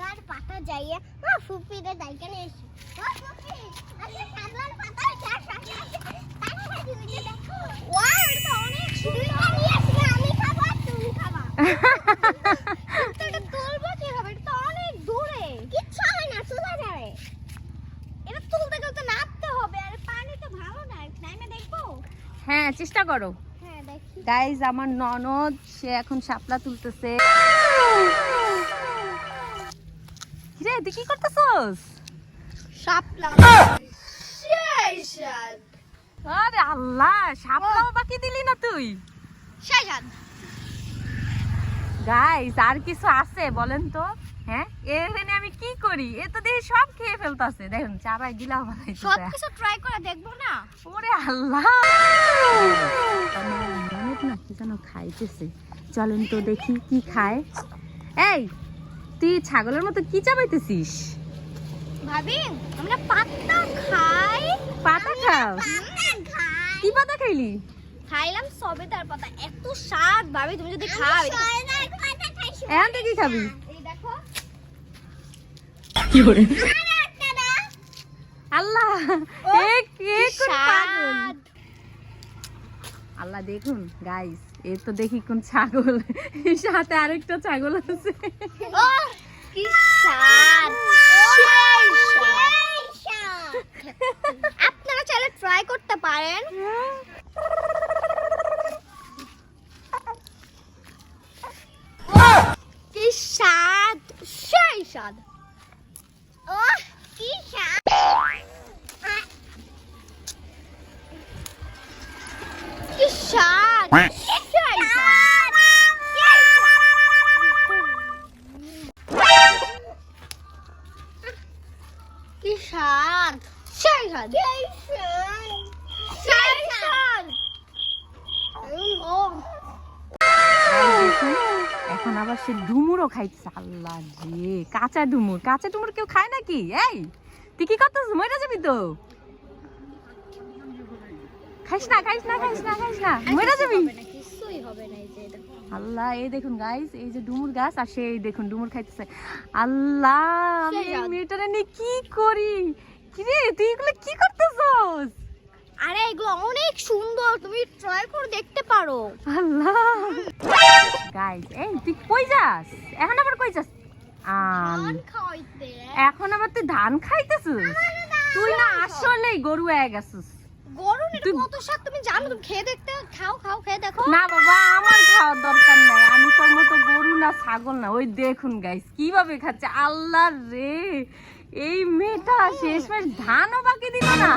শাপলার পাতা যাইয়া ফুপিরে দাইকে নিয়ে এসি। ও ফুপি আজকে শাপলার পাতা যা তাড়াতাড়ি ওই যে দেখো? ওয়াও এটা অনেক দুইটা নিয়ে আসি আমি খাব আর তুমি খাবা। তো এটা তুলবো কীভাবে? এটা তো অনেক দূরে। কিচ্ছু হবে না তোলা যাবে। এটা তুলতে গেলে নামতে হবে আর পানি তো ভালো না। দেখব? হ্যাঁ চেষ্টা করো। হ্যাঁ গাইজ আমার ননদ সে এখন শাপলা তুলতেছে। রে তুই কি করতেছস? শাপলা। সেই শাল আরে আল্লাহ শাপলাও বাকি দিলি না তুই? সেই গাইস আর কিছু আছে বলেন তো? হ্যাঁ? এখানে আমি কি করি? এ তো দেখি সব খেয়ে ফেলতাছে। দেখুন চাবাই দিলাম সব কিছু ট্রাই করে দেখব না? ওরে আল্লাহ! না কি যেন খাইতেছে। চলেন তো দেখি কি খায়। এই তুই ছাগলের মতো কি চাবাইতেছিস? ভাবি আমরা পাতা খাই। পাতা খাও কি পাতা খাইলি? খাইলাম সবেদার পাতা। এত স্বাদ ভাবি তুমি যদি খাও। সবেদার পাতা খাইছো এখন তুই কি খাবি? এই দেখো। কি করে? আল্লাহ ও, এ কে কি কোন পাগল স্বাদ আল্লাহ দেখুন গাইস এ তো দেখি কোন ছাগল। এর সাথে আরেকটা ছাগল আছে। আপনারা চাইলে ট্রাই করতে পারেন। কি স্বাদ, সেই স্বাদ। ও কি স্বাদ। এখন আবার সে ডুমুরও খাইছে। আল্লাহ রে, কাঁচা ডুমুর। কাঁচা ডুমুর কেউ খায় নাকি? এই, তুই কি করতেছ মরে যাবি তো। খাইস না খাইস না খাইস না খাইস না। মরে যাবি। কিছুই হবে না এই যে আল্লাহ এই দেখুন গাইস এই যে ডুমুর গাছ আর সে এই দেখুন ডুমুর খাইতেছে। আল্লাহ আমি সেই এই মেয়েটারে নিয়ে কি করি? কি রে তুই এগুলো কি করতেছস? আরে এগুলো অনেক সুন্দর তুমি ট্রাই করে দেখতে পারো। আল্লাহ। গাইস এই তুই কই যাস? এখন আবার কই যাস? খাওয়াইতে। এখন আবার তুই ধান খাইতেছিস? তুই না আসলেই গরু হয়ে গেছিস। গরু না, এটা কত স্বাদ তুমি জানো? তুমি খেয়ে দেখতে খাও খাও খেয়ে দেখো। না বাবা আমার খাওয়ার দরকার নাই। আমি তোর মতো গরু না ছাগল না। ওই দেখুন গাইস কীভাবে খাচ্ছে? আল্লাহ রে! এই মেয়েটা শেষমেশ ধানও বাকি দিল না।